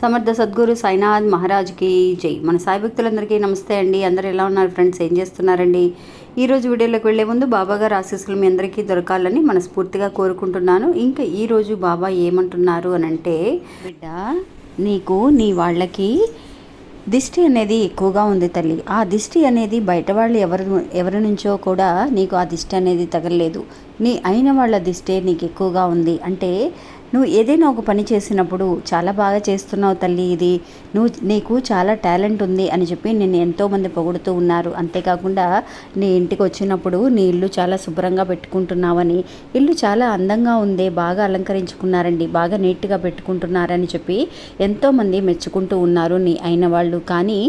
సమర్థ సద్గురు సాయినాథ్ మహారాజ్కి జై. మన సాయి భక్తులందరికీ నమస్తే అండి. అందరు ఎలా ఉన్నారు ఫ్రెండ్స్? ఏం చేస్తున్నారండి? ఈ రోజు వీడియోలోకి వెళ్ళే ముందు బాబా గారు ఆశీస్సులు మీ అందరికీ దొరకాలని మనస్ఫూర్తిగా కోరుకుంటున్నాను. ఇంకా ఈరోజు బాబా ఏమంటున్నారు అని అంటే బిడ్డ నీకు నీ వాళ్ళకి దిష్టి అనేది ఎక్కువగా ఉంది తల్లి. ఆ దిష్టి అనేది బయట వాళ్ళు ఎవరి ఎవరి నుంచో కూడా నీకు ఆ దిష్టి అనేది తగలలేదు. నీ అయిన వాళ్ళ దిష్టే నీకు ఎక్కువగా ఉంది. అంటే నువ్వు ఏదైనా ఒక పని చేసినప్పుడు చాలా బాగా చేస్తున్నావు తల్లి ఇది. నువ్వు నీకు చాలా టాలెంట్ ఉంది అని చెప్పి నేను ఎంతోమంది పొగుడుతూ ఉన్నారు. అంతేకాకుండా నీ ఇంటికి వచ్చినప్పుడు నీ ఇల్లు చాలా శుభ్రంగా పెట్టుకుంటున్నావని ఇల్లు చాలా అందంగా ఉంది బాగా అలంకరించుకున్నారండి బాగా నీట్గా పెట్టుకుంటున్నారని చెప్పి ఎంతోమంది మెచ్చుకుంటూ ఉన్నారు నీ అయిన వాళ్ళు. కానీ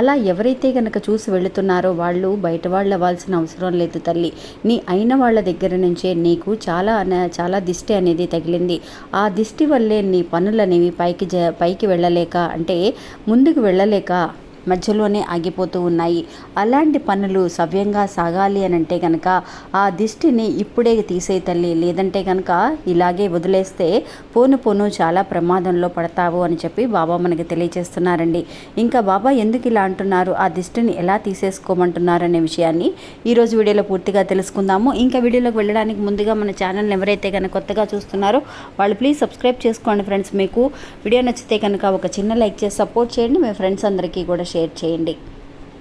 అలా ఎవరైతే కనుక చూసి వెళుతున్నారో వాళ్ళు బయట వాళ్ళు అవ్వాల్సిన అవసరం లేదు తల్లి. నీ అయిన వాళ్ళ దగ్గర నుంచే నీకు చాలా చాలా దిష్టి అనేది తగిలింది. ఆ దిష్టి వల్లే నీ పనులనేవి పైకి జ పైకి వెళ్ళలేక అంటే ముందుకు వెళ్ళలేక మధ్యలోనే ఆగిపోతూ ఉన్నాయి. అలాంటి పనులు సవ్యంగా సాగాలి అని అంటే కనుక ఆ దిష్టిని ఇప్పుడే తీసే తల్లి. లేదంటే కనుక ఇలాగే వదిలేస్తే పోను పోను చాలా ప్రమాదంలో పడతావు అని చెప్పి బాబా మనకి తెలియజేస్తున్నారండి. ఇంకా బాబా ఎందుకు ఇలా అంటున్నారు? ఆ దిష్టిని ఎలా తీసేసుకోమంటున్నారు అనే విషయాన్ని ఈరోజు వీడియోలో పూర్తిగా తెలుసుకుందాము. ఇంకా వీడియోలోకి వెళ్ళడానికి ముందుగా మన ఛానల్ని ఎవరైతే కనుక కొత్తగా చూస్తున్నారో వాళ్ళు ప్లీజ్ సబ్స్క్రైబ్ చేసుకోండి ఫ్రెండ్స్. మీకు వీడియో నచ్చితే కనుక ఒక చిన్న లైక్ చేసి సపోర్ట్ చేయండి. మీ ఫ్రెండ్స్ అందరికీ కూడా షేర్ చేయండి.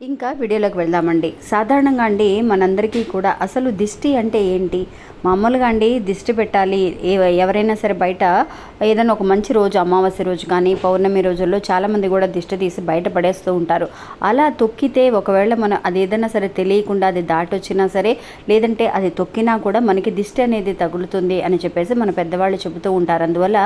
ఇంకా వీడియోలోకి వెళ్దామండి. సాధారణంగా అండి మనందరికీ కూడా అసలు దిష్టి అంటే ఏంటి? మామూలుగా అండి దిష్టి పెట్టాలి. ఎవరైనా సరే బయట ఏదైనా ఒక మంచి రోజు అమావాస్య రోజు కానీ పౌర్ణమి రోజుల్లో చాలామంది కూడా దిష్టి తీసి బయట పడేస్తూ ఉంటారు. అలా తొక్కితే ఒకవేళ మనం అది ఏదైనా సరే తెలియకుండా అది దాటొచ్చినా సరే లేదంటే అది తొక్కినా కూడా మనకి దిష్టి అనేది తగులుతుంది అని చెప్పేసి మన పెద్దవాళ్ళు చెబుతూ ఉంటారు. అందువల్ల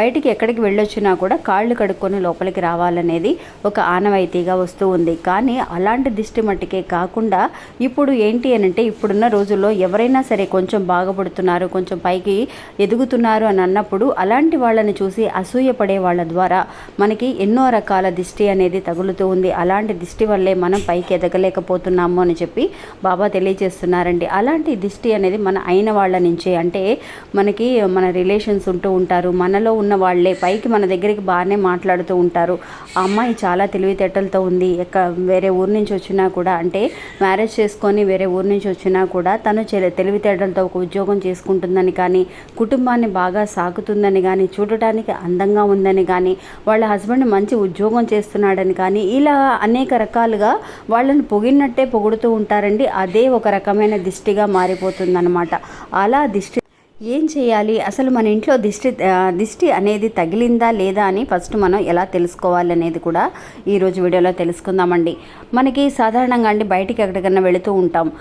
బయటికి ఎక్కడికి వెళ్ళొచ్చినా కూడా కాళ్ళు కడుక్కొని లోపలికి రావాలనేది ఒక ఆనవాయితీగా వస్తూ ఉంది. కానీ అలాంటి దిష్టి మట్టికే కాకుండా ఇప్పుడు ఏంటి అని అంటే ఇప్పుడున్న రోజుల్లో ఎవరైనా సరే కొంచెం బాగుపడుతున్నారు కొంచెం పైకి ఎదుగుతున్నారు అని అన్నప్పుడు అలాంటి వాళ్ళని చూసి అసూయపడే వాళ్ళ ద్వారా మనకి ఎన్నో రకాల దిష్టి అనేది తగులుతూ ఉంది. అలాంటి దిష్టి వల్లే మనం పైకి ఎదగలేకపోతున్నాము అని చెప్పి బాబా తెలియజేస్తున్నారండి. అలాంటి దిష్టి అనేది మన అయిన వాళ్ళ నుంచే అంటే మనకి మన రిలేషన్స్ ఉంటూ ఉంటారు మనలో ఉన్న వాళ్ళే పైకి మన దగ్గరికి బాగానే మాట్లాడుతూ ఉంటారు. ఆ అమ్మాయి చాలా తెలివితేటలతో ఉంది ఎక్క వేరే ఊరు నుంచి వచ్చినా కూడా అంటే మ్యారేజ్ చేసుకొని వేరే ఊరు నుంచి వచ్చినా కూడా తను తెలివితేటలతో ఒక ఉద్యోగం చేసుకుంటుందని కానీ కుటుంబాన్ని బాగా సాగుతుందని కానీ చూడటానికి అందంగా ఉందని కానీ వాళ్ళ హస్బెండ్ మంచి ఉద్యోగం చేస్తున్నాడని కానీ ఇలా అనేక రకాలుగా వాళ్ళని పొగిడినట్టే పొగుడుతూ ఉంటారండి. అదే ఒక రకమైన దిష్టిగా మారిపోతుందన్నమాట. అలా దిష్టి ఏం చేయాలి? అసలు మన ఇంట్లో దిష్టి దిష్టి అనేది తగిలిందా లేదా అని ఫస్ట్ మనం ఎలా తెలుసుకోవాలి అనేది కూడా ఈరోజు వీడియోలో తెలుసుకుందామండి. మనకి సాధారణంగా అండి బయటికి ఎక్కడికన్నా వెళుతూ ఉంటాం.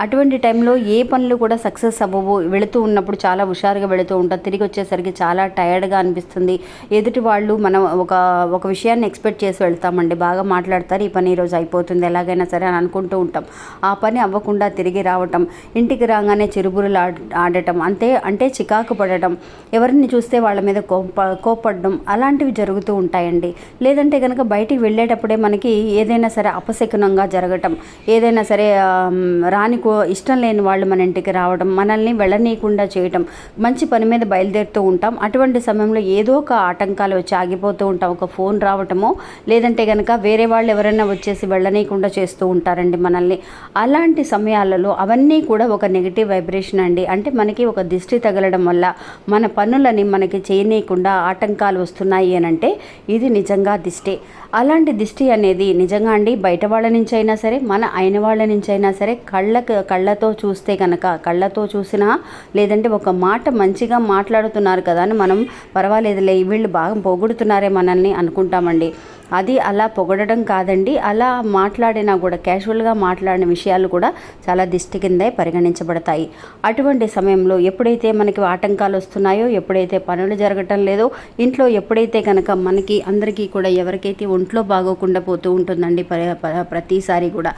అటువంటి టైంలో ఏ పనులు కూడా సక్సెస్ అవ్వవు. వెళుతూ ఉన్నప్పుడు చాలా హుషారుగా వెళుతూ ఉంటాం. తిరిగి వచ్చేసరికి చాలా టయర్డ్గా అనిపిస్తుంది. ఎదుటి వాళ్ళు మనం ఒక ఒక విషయాన్ని ఎక్స్పెక్ట్ చేసి వెళ్తామండి. బాగా మాట్లాడతారు. ఈ పని ఈరోజు అయిపోతుంది. ఎలాగైనా సరే అని అనుకుంటూ ఉంటాం. ఆ పని అవ్వకుండా తిరిగి రావటం ఇంటికి రాగానే చిరుబురులు ఆడ- ఆడటం అంతే అంటే చికాకు పడటం ఎవరిని చూస్తే వాళ్ళ మీద కోప కోపడడం అలాంటివి జరుగుతూ ఉంటాయండి. లేదంటే కనుక బయటికి వెళ్ళేటప్పుడే మనకి ఏదైనా సరే అపశకునంగా జరగటం ఏదైనా సరే రాని ఇష్టం లేని వాళ్ళు మన ఇంటికి రావడం మనల్ని వెళ్ళనీయకుండా చేయటం మంచి పని మీద బయలుదేరుతూ ఉంటాం. అటువంటి సమయంలో ఏదో ఒక ఆటంకాలు వచ్చి ఆగిపోతూ ఉంటాం ఒక ఫోన్ రావటమో లేదంటే కనుక వేరే వాళ్ళు ఎవరైనా వచ్చేసి వెళ్ళనీయకుండా చేస్తూ ఉంటారండి మనల్ని. అలాంటి సమయాలలో అవన్నీ కూడా ఒక నెగిటివ్ వైబ్రేషన్ అండి. అంటే మనకి ఒక దిష్టి దిష్టి తగలడం వల్ల మన పనులని మనకి చేయనీయకుండా ఆటంకాలు వస్తున్నాయి అని అంటే ఇది నిజంగా దిష్టి. అలాంటి దిష్టి అనేది నిజంగా అండి బయట వాళ్ళ నుంచి అయినా సరే మన అయిన వాళ్ళ నుంచి అయినా సరే కళ్ళకు కళ్ళతో చూస్తే కనుక కళ్ళతో చూసినా లేదంటే ఒక మాట మంచిగా మాట్లాడుతున్నారు కదా అని మనం పర్వాలేదులే వీళ్ళు బాగా పొగుడుతున్నారే మనల్ని అనుకుంటామండి. అది అలా పొగడడం కాదండి. అలా మాట్లాడినా కూడా క్యాజువల్గా మాట్లాడిన విషయాలు కూడా చాలా దిష్టి కిందే పరిగణించబడతాయి. అటువంటి సమయంలో ఎప్పుడైతే మనకి ఆటంకాలు వస్తున్నాయో ఎప్పుడైతే పనులు జరగటం లేదో ఇంట్లో ఎప్పుడైతే కనుక మనకి అందరికీ కూడా ఎవరికైతే ఒంట్లో బాగోకుండా పోతూ ఉంటుందండి ప్రతిసారి కూడా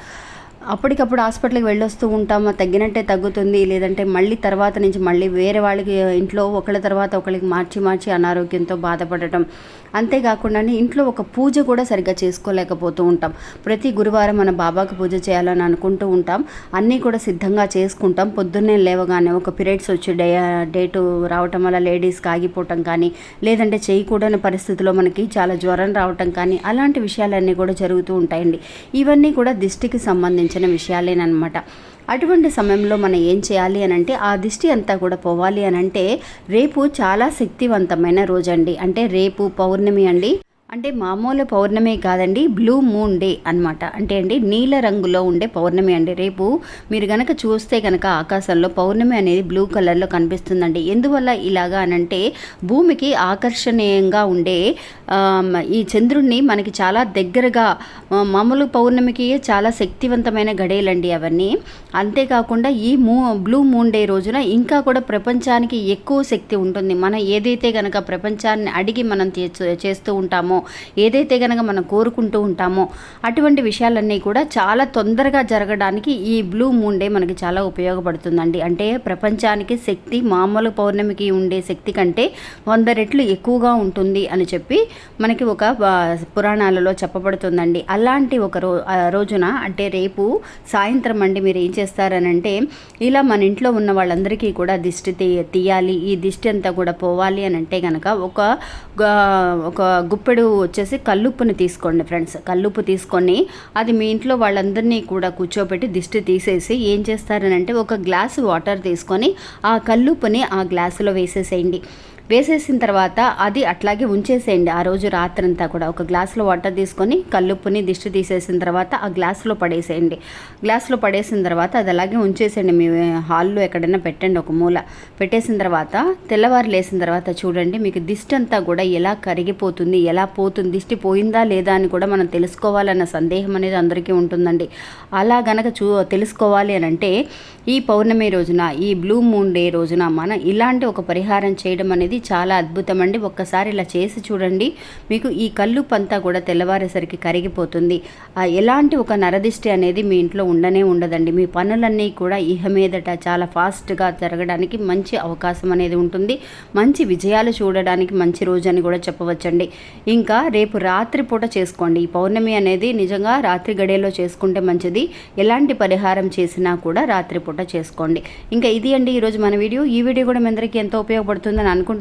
అప్పటికప్పుడు హాస్పిటల్కి వెళ్ళొస్తూ ఉంటాము తగ్గినట్టే తగ్గుతుంది లేదంటే మళ్ళీ తర్వాత నుంచి మళ్ళీ వేరే వాళ్ళకి ఇంట్లో ఒకళ్ళ తర్వాత ఒకళ్ళకి మార్చి మార్చి అనారోగ్యంతో బాధపడటం. అంతేకాకుండా ఇంట్లో ఒక పూజ కూడా సరిగ్గా చేసుకోలేకపోతూ ఉంటాం. ప్రతి గురువారం మన బాబాకు పూజ చేయాలని అనుకుంటూ ఉంటాం. అన్నీ కూడా సిద్ధంగా చేసుకుంటాం. పొద్దున్నే లేవగానే ఒక పీరియడ్స్ వచ్చి డే డేటు రావటం వల్ల లేడీస్కి ఆగిపోవటం కానీ లేదంటే చేయకూడని పరిస్థితిలో మనకి చాలా జ్వరం రావటం కానీ అలాంటి విషయాలన్నీ కూడా జరుగుతూ ఉంటాయండి. ఇవన్నీ కూడా దిష్టికి సంబంధించిన విషయాలేనమాట అటువంటి సమయంలో మనం ఏం చేయాలి అని అంటే ఆ దిష్టి అంతా కూడా పోవాలి అని అంటే రేపు చాలా శక్తివంతమైన రోజండి. అంటే రేపు పౌర్ణమి అండి. అంటే మామూలు పౌర్ణమి కాదండి బ్లూ మూన్ డే అనమాట అంటే అండి నీల రంగులో ఉండే పౌర్ణమి అండి. రేపు మీరు కనుక చూస్తే కనుక ఆకాశంలో పౌర్ణమి అనేది బ్లూ కలర్లో కనిపిస్తుందండి. ఎందువల్ల ఇలాగా అనంటే భూమికి ఆకర్షణీయంగా ఉండే ఈ చంద్రుడిని మనకి చాలా దగ్గరగా మామూలు పౌర్ణమికి చాలా శక్తివంతమైన గడేలండి అవన్నీ. అంతేకాకుండా ఈ మూ బ్లూ మూన్ డే రోజున ఇంకా కూడా ప్రపంచానికి ఎక్కువ శక్తి ఉంటుంది. మనం ఏదైతే కనుక ప్రపంచాన్ని అడిగి మనం చేస్తూ ఉంటామో ఏదైతే కనుక మనం కోరుకుంటూ ఉంటామో అటువంటి విషయాలన్నీ కూడా చాలా తొందరగా జరగడానికి ఈ బ్లూ మూన్ డే మనకి చాలా ఉపయోగపడుతుందండి. అంటే ప్రపంచానికి శక్తి మామూలు పౌర్ణమికి ఉండే శక్తి కంటే వంద రెట్లు ఎక్కువగా ఉంటుంది అని చెప్పి మనకి ఒక పురాణాలలో చెప్పబడుతుందండి. అలాంటి ఒక రో రోజున అంటే రేపు సాయంత్రం అండి మీరు ఏం చేస్తారనంటే ఇలా మన ఇంట్లో ఉన్న వాళ్ళందరికీ కూడా దిష్టి తీయాలి. ఈ దిష్టి అంతా కూడా పోవాలి అని అంటే కనుక ఒక ఒక గుప్పెడు వచ్చేసి కల్లుప్పుని తీసుకోండి ఫ్రెండ్స్. కల్లుప్పు తీసుకొని అది మీ ఇంట్లో వాళ్ళందరినీ కూడా కూర్చోబెట్టి దిష్టి తీసేసి ఏం చేస్తారనంటే ఒక గ్లాసు వాటర్ తీసుకొని ఆ కల్లుప్పుని ఆ గ్లాసులో వేసేసేయండి. వేసేసిన తర్వాత అది అట్లాగే ఉంచేసేయండి. ఆ రోజు రాత్రంతా కూడా ఒక గ్లాసులో వాటర్ తీసుకొని కల్లుప్పుని దిష్టి తీసేసిన తర్వాత ఆ గ్లాసులో పడేసేయండి. గ్లాసులో పడేసిన తర్వాత అది అలాగే ఉంచేసేయండి. మీ హాల్లో ఎక్కడైనా పెట్టండి ఒక మూల. పెట్టేసిన తర్వాత తెల్లవారు లేసిన తర్వాత చూడండి మీకు దిష్టి అంతా కూడా ఎలా కరిగిపోతుంది ఎలా పోతుంది దిష్టి పోయిందా లేదా అని కూడా మనం తెలుసుకోవాలన్న సందేహం అనేది అందరికీ ఉంటుందండి. అలా గనక చూ తెలుసుకోవాలి అని అంటే ఈ పౌర్ణమి రోజున ఈ బ్లూ మూన్ డే రోజున మనం ఇలాంటి ఒక పరిహారం చేయడం అనేది చాలా అద్భుతం అండి ఒక్కసారి ఇలా చేసి చూడండి. మీకు ఈ కళ్ళు పంతా కూడా తెల్లవారేసరికి కరిగిపోతుంది. ఎలాంటి ఒక నరదిష్టి అనేది మీ ఇంట్లో ఉండనే ఉండదండి. మీ పనులన్నీ కూడా ఇహ మీదట చాలా ఫాస్ట్గా జరగడానికి మంచి అవకాశం అనేది ఉంటుంది. మంచి విజయాలు చూడడానికి మంచి రోజు అని కూడా చెప్పవచ్చండి. ఇంకా రేపు రాత్రిపూట చేసుకోండి. ఈ పౌర్ణమి అనేది నిజంగా రాత్రి గడియలో చేసుకుంటే మంచిది. ఎలాంటి పరిహారం చేసినా కూడా రాత్రిపూట చేసుకోండి. ఇంకా ఇది అండి ఈరోజు మన వీడియో. ఈ వీడియో కూడా మీ అందరికీ ఎంతో ఉపయోగపడుతుందని అనుకుంటున్నాను.